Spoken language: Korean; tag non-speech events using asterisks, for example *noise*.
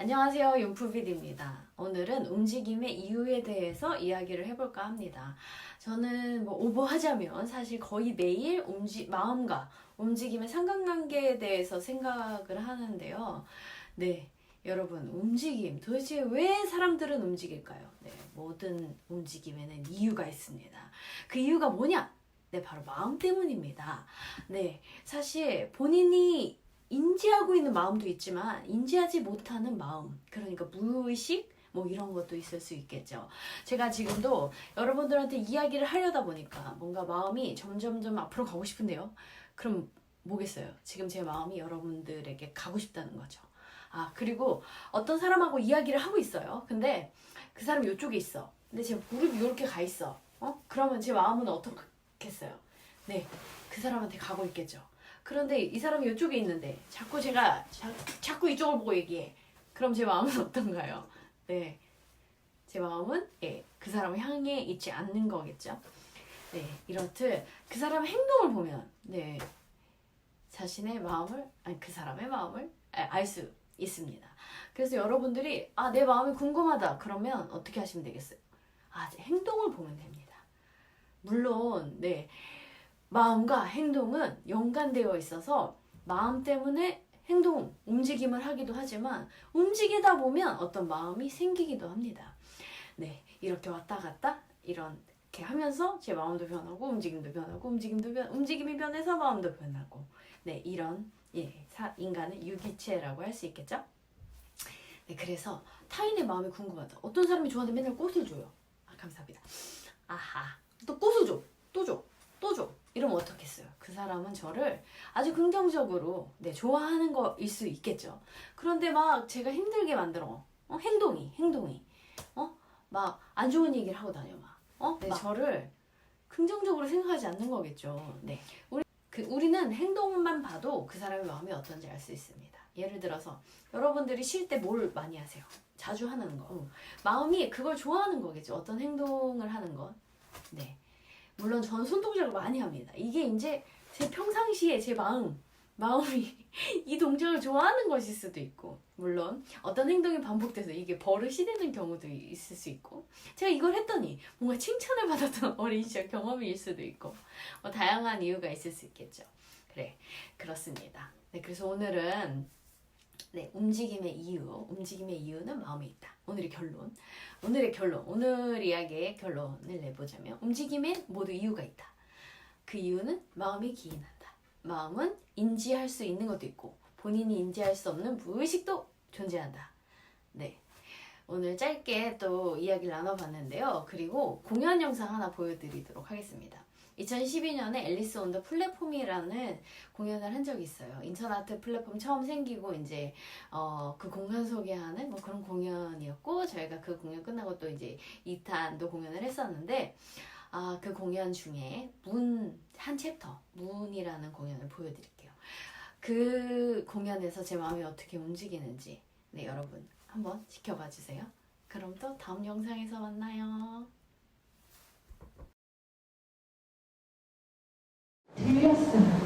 안녕하세요. 윤프비디입니다. 오늘은 움직임의 이유에 대해서 이야기를 해볼까 합니다. 저는 뭐 오버하자면 사실 거의 매일 움직, 마음과 움직임의 상관관계에 대해서 생각을 하는데요. 네. 여러분, 움직임. 도대체 왜 사람들은 움직일까요? 네. 모든 움직임에는 이유가 있습니다. 그 이유가 뭐냐? 네, 바로 마음 때문입니다. 네. 사실 본인이 인지하고 있는 마음도 있지만 인지하지 못하는 마음 그러니까 무의식 뭐 이런 것도 있을 수 있겠죠. 제가 지금도 여러분들한테 이야기를 하려다 보니까 뭔가 마음이 점점점 앞으로 가고 싶은데요. 그럼 뭐겠어요? 지금 제 마음이 여러분들에게 가고 싶다는 거죠. 아, 그리고 어떤 사람하고 이야기를 하고 있어요. 근데 그 사람 이쪽에 있어. 근데 제 무릎이 이렇게 가 있어. 어? 그러면 제 마음은 어떻겠어요? 네. 그 사람한테 가고 있겠죠. 그런데 이 사람이 이쪽에 있는데 자꾸 제가 자, 자꾸 이쪽을 보고 얘기해. 그럼 제 마음은 *laughs* 어떤가요? 네. 제 마음은 예, 그 사람을 향해 있지 않는 거겠죠. 네, 이렇듯 그 사람의 행동을 보면 네, 자신의 마음을 아니 그 사람의 마음을 알 수 있습니다. 그래서 여러분들이 아 내 마음이 궁금하다 그러면 어떻게 하시면 되겠어요? 아 행동을 보면 됩니다. 물론 네 마음과 행동은 연관되어 있어서 마음 때문에 행동, 움직임을 하기도 하지만 움직이다 보면 어떤 마음이 생기기도 합니다. 네, 이렇게 왔다 갔다 이렇게 하면서 제 마음도 변하고 움직임도 변하고 움직임도 변 움직임이 변해서 마음도 변하고 네 이런 예 사, 인간은 유기체라고 할 수 있겠죠. 네, 그래서 타인의 마음이 궁금하다. 어떤 사람이 저한테 맨날 꽃을 줘요. 아 감사합니다. 아하 또 꽃을 줘, 또 줘. 이러면 어떻겠어요? 그 사람은 저를 아주 긍정적으로 네, 좋아하는 거일 수 있겠죠. 그런데 막 제가 힘들게 만들어. 어? 행동이, 행동이. 어? 막 안 좋은 얘기를 하고 다녀 막. 어? 네, 저를 긍정적으로 생각하지 않는 거겠죠. 네. 우리 그 우리는 행동만 봐도 그 사람의 마음이 어떤지 알 수 있습니다. 예를 들어서 여러분들이 쉴 때 뭘 많이 하세요? 자주 하는 거. 어. 마음이 그걸 좋아하는 거겠죠. 어떤 행동을 하는 것. 네. 물론 저는 손동작을 많이 합니다. 이게 이제 제 평상시에 제 마음, 마음이 *laughs* 이 동작을 좋아하는 것일 수도 있고, 물론 어떤 행동이 반복돼서 이게 버릇이 되는 경우도 있을 수 있고, 제가 이걸 했더니 뭔가 칭찬을 받았던 *laughs* 어린 시절 경험일 수도 있고, 뭐 다양한 이유가 있을 수 있겠죠. 그래, 그렇습니다. 네, 그래서 오늘은 네, 움직임의 이유. 움직임의 이유는 마음에 있다. 오늘의 결론. 오늘의 결론. 오늘 이야기의 결론을 내보자면, 움직임엔 모두 이유가 있다. 그 이유는 마음이 기인한다. 마음은 인지할 수 있는 것도 있고, 본인이 인지할 수 없는 무의식도 존재한다. 네. 오늘 짧게 또 이야기를 나눠봤는데요. 그리고 공연 영상 하나 보여드리도록 하겠습니다. 2012년에 앨리스 온 더 플랫폼이라는 공연을 한 적이 있어요. 인터넷 플랫폼 처음 생기고 이제 어, 그 공연 소개하는 뭐 그런 공연이었고 저희가 그 공연 끝나고 또 이제 2탄도 공연을 했었는데 아, 그 공연 중에 문 한 챕터 문이라는 공연을 보여드릴게요. 그 공연에서 제 마음이 어떻게 움직이는지 네 여러분 한번 지켜봐 주세요. 그럼 또 다음 영상에서 만나요. 들렸어요.